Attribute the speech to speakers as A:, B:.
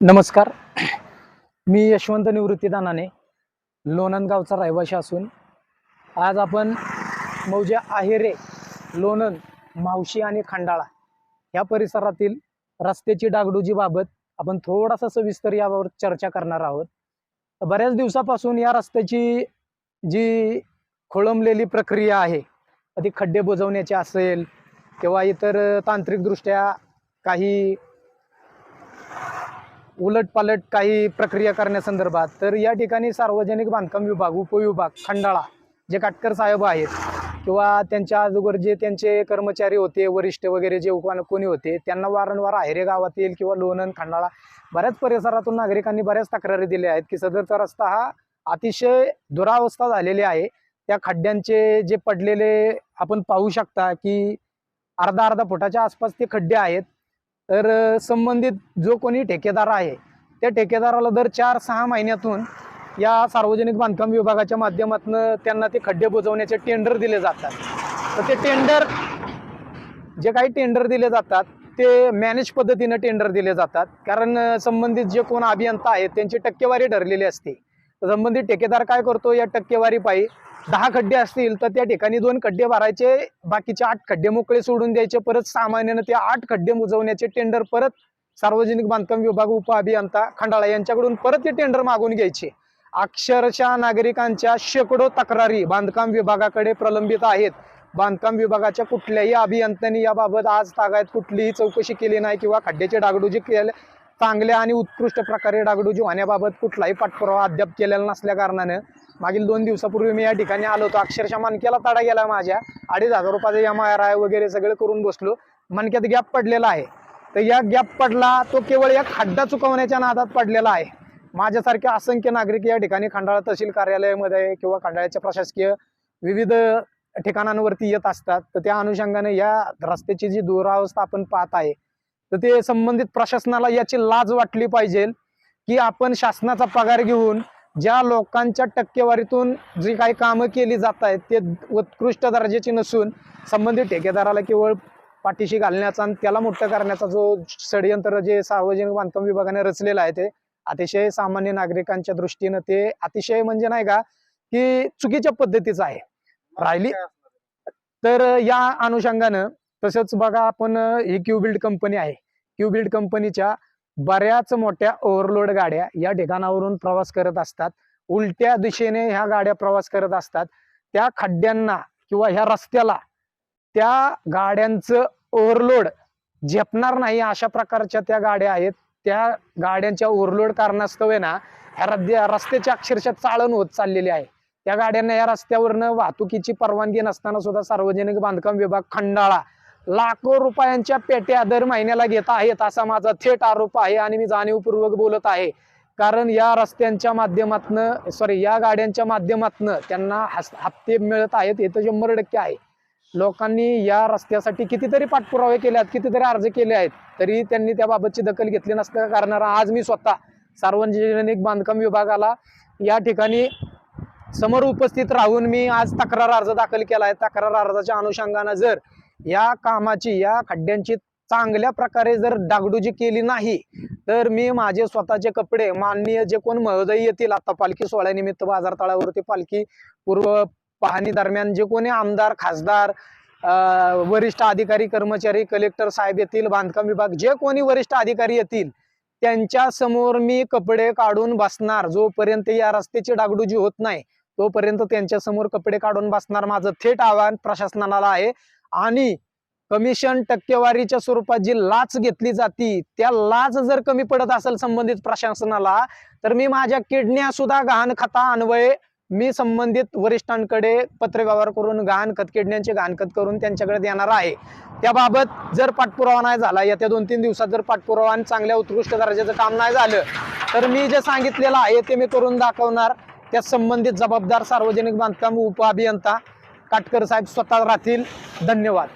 A: नमस्कार. मी यशवंत निवृत्ती दानाने लोणंद गावचा रहिवाशी असून आज आपण मौजे आहेरे लोणंद मावशी आणि खंडाळा या परिसरातील रस्त्याची डागडुजीबाबत आपण थोडासा सविस्तर यावर चर्चा करणार आहोत. बऱ्याच दिवसापासून या रस्त्याची जी खोळंबलेली प्रक्रिया आहे ती खड्डे बुजवण्याची असेल किंवा इतर तांत्रिकदृष्ट्या काही उलटपालट काही प्रक्रिया करण्यासंदर्भात तर या ठिकाणी सार्वजनिक बांधकाम विभाग उपविभाग खंडाळा जे काटकर साहेब आहेत किंवा त्यांच्या अगोदर जे त्यांचे कर्मचारी होते वरिष्ठ वगैरे जे कोणी होते त्यांना वारंवार आहेरे गावातील किंवा लोणंद खंडाळा बऱ्याच परिसरातून नागरिकांनी बऱ्याच तक्रारी दिल्या आहेत की सदरचा रस्ता हा अतिशय दुरावस्था झालेली आहे. त्या खड्ड्यांचे जे पडलेले आपण पाहू शकता की अर्धा अर्धा फुटाच्या आसपास ते खड्डे आहेत. तर संबंधित जो कोणी ठेकेदार आहे त्या ठेकेदाराला दर चार सहा महिन्यातून या सार्वजनिक बांधकाम विभागाच्या माध्यमातून त्यांना ते खड्डे बुजवण्याचे टेंडर दिले जातात. तर ते टेंडर जे काही टेंडर दिले जातात ते मॅनेज पद्धतीनं टेंडर दिले जातात. कारण संबंधित जे कोण अभियंता आहेत त्यांची टक्केवारी ठरलेली असते. संबंधित ठेकेदार काय करतो? या टक्केवारी पायी दहा खड्डे असतील तर त्या ठिकाणी दोन खड्डे भरायचे बाकीचे आठ खड्डे मोकळे सोडून द्यायचे. परत सामान्यानं ते आठ खड्डे बुजवण्याचे टेंडर परत सार्वजनिक बांधकाम विभाग उप अभियंता खंडाळा यांच्याकडून परत ते टेंडर मागून घ्यायचे. अक्षरशः नागरिकांच्या शेकडो तक्रारी बांधकाम विभागाकडे प्रलंबित आहेत. बांधकाम विभागाच्या कुठल्याही अभियंत्यांनी याबाबत आज तागायत कुठलीही चौकशी केली नाही किंवा खड्ड्याचे डागडुजी केले चांगल्या आणि उत्कृष्ट प्रकारे डागडुजी होण्याबाबत कुठलाही पाठपुरावा अद्याप केलेला नसल्या कारणानं मागील दोन दिवसापूर्वी मी या ठिकाणी आलो होतो. अक्षरशः मनक्याला तडा गेला माझ्या. अडीच हजार रुपयाचा एम आर आय वगैरे सगळं करून बसलो. मनक्यात गॅप पडलेला आहे. तर या गॅप पडला तो केवळ एक खड्डा चुकवण्याच्या नादात पडलेला आहे. माझ्यासारखे असंख्य नागरिक या ठिकाणी खंडाळा तहसील कार्यालयामध्ये किंवा खंडाळ्याच्या प्रशासकीय विविध ठिकाणांवरती येत असतात. तर त्या अनुषंगाने या रस्त्याची जी दुरावस्था आपण पाहत आहे तर ते संबंधित प्रशासनाला याची लाज वाटली पाहिजे की आपण शासनाचा पगार घेऊन ज्या लोकांच्या टक्केवारीतून जी काही कामं केली जात आहेत ते उत्कृष्ट दर्जाची नसून संबंधित ठेकेदाराला केवळ पाठीशी घालण्याचा आणि त्याला मोठं करण्याचा जो षडयंत्र जे सार्वजनिक बांधकाम विभागाने रचलेलं आहे ते अतिशय सामान्य नागरिकांच्या दृष्टीनं ते अतिशय म्हणजे नाही का की चुकीच्या पद्धतीचं आहे. राहिली तर या अनुषंगानं तसंच बघा आपण अं, ही क्यूबिल्ड कंपनी आहे. क्यूबिल्ड कंपनीच्या बऱ्याच मोठ्या ओव्हरलोड गाड्या या ठिकाणावरून प्रवास करत असतात. उलट्या दिशेने ह्या गाड्या प्रवास करत असतात. त्या खड्ड्यांना किंवा ह्या रस्त्याला त्या गाड्यांचं ओव्हरलोड झेपणार नाही अशा प्रकारच्या त्या गाड्या आहेत. त्या गाड्यांच्या ओव्हरलोड कारणास्तव आहे ना ह्या रस्त्याच्या अक्षरशः चाळण होत चाललेली आहे. त्या गाड्यांना या रस्त्यावरनं वाहतुकीची परवानगी नसताना सुद्धा सार्वजनिक बांधकाम विभाग खंडाळा लाखो रुपयांच्या पेट्या दर महिन्याला घेत आहेत असा माझा थेट आरोप आहे आणि मी जाणीवपूर्वक बोलत आहे. कारण या रस्त्यांच्या माध्यमातनं सॉरी या गाड्यांच्या माध्यमातनं त्यांना हस- हप्ते मिळत आहेत हे तर शंभर टक्के आहे. लोकांनी या रस्त्यासाठी कितीतरी पाठपुरावे केले आहेत कितीतरी अर्ज केले आहेत तरी त्यांनी त्याबाबतची दखल घेतली नसल्या कारणानं आज मी स्वतः. सार्वजनिक बांधकाम विभागाला या ठिकाणी समोर उपस्थित राहून मी आज तक्रार अर्ज दाखल केला आहे. तक्रार अर्जाच्या अनुषंगानं जर या कामाची या खड्ड्यांची चांगल्या प्रकारे जर डागडुजी केली नाही तर मी माझे स्वतःचे कपडे माननीय जे कोण महोदय येतील आता पालखी सोहळ्यानिमित्त बाजार तळावरती पालखी पूर्व पाहणी दरम्यान जे कोणी आमदार खासदार वरिष्ठ अधिकारी कर्मचारी कलेक्टर साहेब येतील बांधकाम विभाग जे कोणी वरिष्ठ अधिकारी येतील त्यांच्यासमोर मी कपडे काढून बसणार. जोपर्यंत या रस्त्याची डागडुजी होत नाही तोपर्यंत त्यांच्यासमोर कपडे काढून बसणार. माझं थेट आव्हान प्रशासनाला आहे. आणि कमिशन टक्केवारीच्या स्वरूपात जी लाच घेतली जाती त्या लाच जर कमी पडत असेल संबंधित प्रशासनाला तर मी माझ्या किडण्या सुद्धा गहाण खाता अन्वये मी संबंधित वरिष्ठांकडे पत्रव्यवहार करून गहाणखत किडण्यांचे गहाणखत करून त्यांच्याकडे देणार आहे. त्याबाबत जर पाठपुरावा नाही झाला येत्या दोन तीन दिवसात जर पाठपुरावा आणि चांगल्या उत्कृष्ट दर्जाचं काम नाही झालं तर मी जे सांगितलेलं आहे ते मी करून दाखवणार. त्या संबंधित जबाबदार सार्वजनिक बांधकाम उप अभियंता काटकर साहेब स्वतः राहतील. धन्यवाद.